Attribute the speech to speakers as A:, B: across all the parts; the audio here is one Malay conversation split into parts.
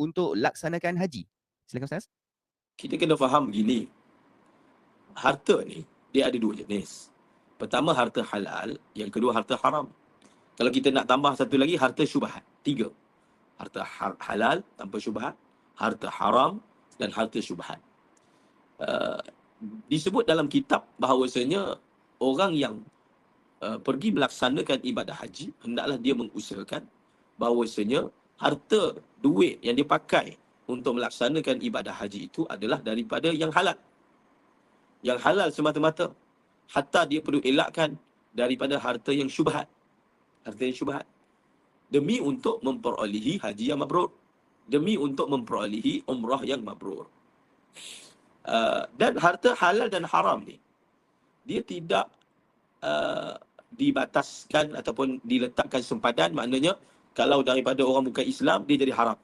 A: untuk laksanakan haji? Silakan Ustaz.
B: Kita kena faham gini. Harta ni dia ada dua jenis. Pertama harta halal, yang kedua harta haram. Kalau kita nak tambah satu lagi harta syubhat. Tiga. Harta ha- halal tanpa syubhat, harta haram dan harta syubhat. Uh, disebut dalam kitab bahawasanya orang yang uh, pergi melaksanakan ibadah haji hendaklah dia mengusahakan bahawasanya harta duit yang dipakai untuk melaksanakan ibadah haji itu adalah daripada yang halal. Yang halal semata-mata. Hatta dia perlu elakkan daripada harta yang syubhat. Harta yang syubhat. Demi untuk memperolehi haji yang mabrur. Demi untuk memperolehi umrah yang mabrur. Uh, dan harta halal dan haram ni, dia tidak uh, dibataskan ataupun diletakkan sempadan maknanya kalau daripada orang bukan Islam dia jadi haram.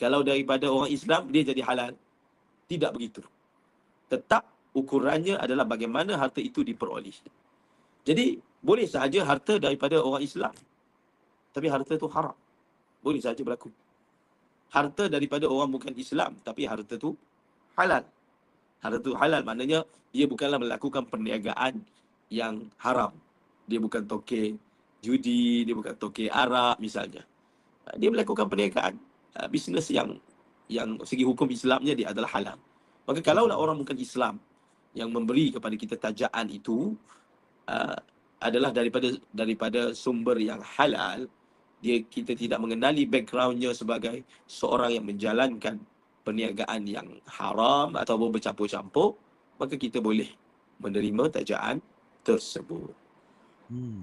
B: Kalau daripada orang Islam dia jadi halal. Tidak begitu. Tetap ukurannya adalah bagaimana harta itu diperoleh. Jadi boleh sahaja harta daripada orang Islam. Tapi harta itu haram. Boleh sahaja berlaku. Harta daripada orang bukan Islam tapi harta itu halal. Harta itu halal maknanya dia bukanlah melakukan perniagaan yang haram. Dia bukan toke judi, dia bukan toke arak misalnya. Ah, dia melakukan perniagaan uh, bisnes yang yang segi hukum Islamnya dia adalah halal. Maka kalaulah orang bukan Islam yang memberi kepada kita tajaan itu uh, adalah daripada daripada sumber yang halal, dia kita tidak mengenali backgroundnya sebagai seorang yang menjalankan perniagaan yang haram atau bercampur-campur, maka kita boleh menerima tajaan tersebut.
A: Hmm.